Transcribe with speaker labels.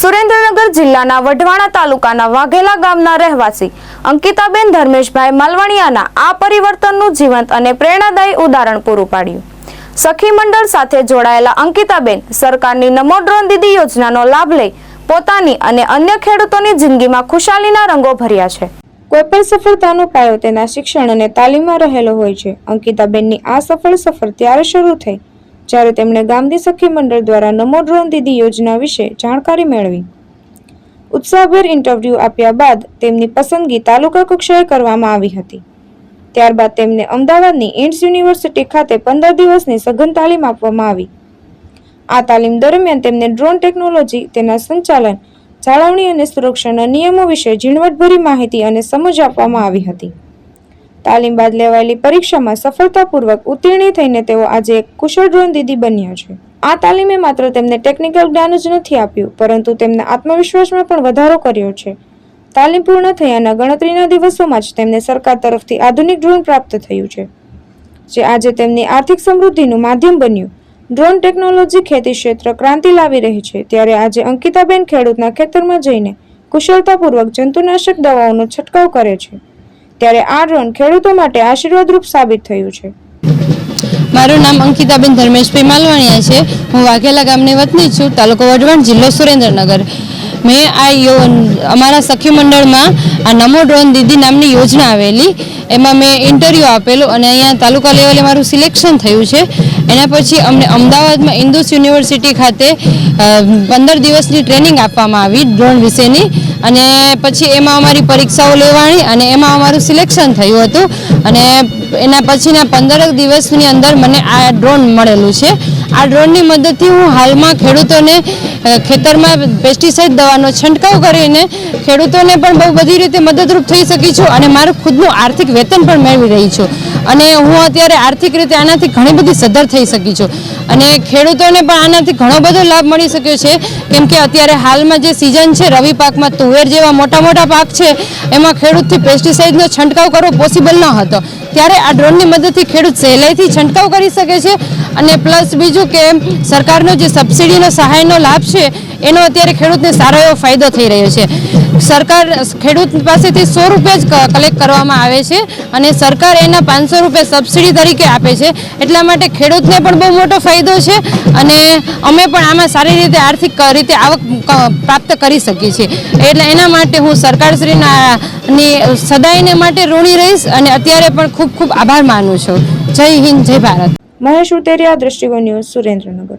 Speaker 1: સુરેન્દ્રનગર જિલ્લાના વઢવાણા તાલુકાના વાઘેલા ગામના રહેવાસી અંકિતાબેન ધર્મેશભાઈ માલવાણિયાના આ પરિવર્તનનું જીવંત અને પ્રેરણાદાયી ઉદાહરણ પૂરું પાડ્યું. સખી મંડળ સાથે જોડાયેલા અંકિતાબેન સરકારની નમો ડ્રોન દીદી યોજનાનો લાભ લઈ પોતાની અને અન્ય ખેડૂતોની જિંદગીમાં ખુશાલીના રંગો ભર્યા છે. કોઈપણ સફળતાનો પાયો તેના શિક્ષણ અને તાલીમમાં રહેલો હોય છે. અંકિતાબેનની આ સફળ સફર ત્યારે શરૂ થઈ જ્યારે તેમણે ગામદી સખી મંડળ દ્વારા નમો ડ્રોન દીદી યોજના વિશે જાણકારી મેળવી. ઉત્સાહભેર ઇન્ટરવ્યૂ આપ્યા બાદ તેમની પસંદગી તાલુકા કક્ષાએ કરવામાં આવી હતી. ત્યારબાદ તેમને અમદાવાદની એઇમ્સ યુનિવર્સિટી ખાતે પંદર દિવસની સઘન તાલીમ આપવામાં આવી. આ તાલીમ દરમિયાન તેમને ડ્રોન ટેકનોલોજી, તેના સંચાલન, જાળવણી અને સુરક્ષાના નિયમો વિશે ઝીણવટભરી માહિતી અને સમજ આપવામાં આવી હતી. તાલીમ બાદ લેવાયેલી પરીક્ષામાં સફળતાપૂર્વક ઉત્તીર્ણ થઈને તેઓ આજે એક કુશળ ડ્રોન દીદી બન્યા છે. આ તાલીમે માત્ર તેમને ટેકનિકલ જ્ઞાન જ નથી આપ્યું, પરંતુ તેમના આત્મવિશ્વાસમાં પણ વધારો કર્યો છે. તાલીમ પૂર્ણ થયાના ગણતરીના દિવસોમાં જ તેમને સરકાર તરફથી આધુનિક ડ્રોન પ્રાપ્ત થયું છે. જે આજે તેમની આર્થિક સમૃદ્ધિનું માધ્યમ બન્યું. ડ્રોન ટેકનોલોજી ખેતી ક્ષેત્ર ક્રાંતિ લાવી રહી છે, ત્યારે આજે અંકિતાબેન ખેડૂતના ખેતરમાં જઈને કુશળતાપૂર્વક જંતુનાશક દવાઓનો છંટકાવ કરે છે. ત્યારે આ ડ્રોન ખેડૂતો માટે આશીર્વાદરૂપ સાબિત થયું છે.
Speaker 2: મારું નામ અંકિતાબેન ધર્મેશભાઈ માલવાણીયા છે. હું વાઘેલા ગામની વતની છું, તાલુકો વઢવાણ, જિલ્લો સુરેન્દ્રનગર. મેં આ અમારા સખી મંડળમાં આ નમો ડ્રોન દીદી નામની યોજના આવેલી. એમાં મેં ઇન્ટરવ્યૂ આપેલું અને અહીંયા તાલુકા લેવલે મારું સિલેક્શન થયું છે. એના પછી અમને અમદાવાદમાં ઇન્દુસ યુનિવર્સિટી ખાતે પંદર દિવસની ટ્રેનિંગ આપવામાં આવી ડ્રોન વિશેની. અને પછી એમાં અમારી પરીક્ષાઓ લેવાની અને એમાં અમારું સિલેક્શન થયું હતું. અને એના પછીના પંદર દિવસની અંદર મને આ ડ્રોન મળેલું છે. આ ડ્રોનની મદદથી હું હાલમાં ખેડૂતોને ખેતરમાં પેસ્ટિસાઇડ દવાનો છંટકાવ કરીને ખેડૂતોને પણ બહુ બધી રીતે મદદરૂપ થઈ શકી છું અને મારું ખુદનું આર્થિક વેતન પણ મેળવી રહી છું. અને હું અત્યારે આર્થિક રીતે આનાથી ઘણી બધી સદ્ધર થઈ શકી છું. અને ખેડૂતોને પણ આનાથી ઘણો બધો લાભ મળી શક્યો છે. કેમ કે અત્યારે હાલમાં જે સિઝન છે, રવિ પાકમાં તુવેર જેવા મોટા મોટા પાક છે, એમાં ખેડૂતથી પેસ્ટિસાઇડનો છંટકાવ કરવો પોસિબલ ન હતો. ત્યારે આ ડ્રોનની મદદથી ખેડૂત સહેલાઈથી છંટકાવ કરી શકે છે. અને પ્લસ બીજું કે સરકારનો જે સબસિડીનો સહાયનો લાભ છે, એનો અત્યારે ખેડૂતને સારો એવો ફાયદો થઈ રહ્યો છે. સરકાર ખેડૂત પાસેથી સો રૂપિયા જ કલેક્ટ કરવામાં આવે છે અને સરકાર એના પાંચસો રૂપિયા સબસિડી તરીકે આપે છે. એટલા માટે ખેડૂતને પણ બહુ મોટો ફાયદો છે અને અમે પણ આમાં સારી રીતે આર્થિક રીતે આવક પ્રાપ્ત કરી શકીએ છીએ. એટલે એના માટે હું સરકારશ્રીના ની સદાયને માટે ઋણી રહીશ અને અત્યારે પણ ખૂબ ખૂબ આભાર માનું છું. જય હિન્દ, જય ભારત.
Speaker 1: મહેશ ઉતેરિયા, દ્રષ્ટિકોણ ન્યૂઝ સુરેન્દ્રનગર.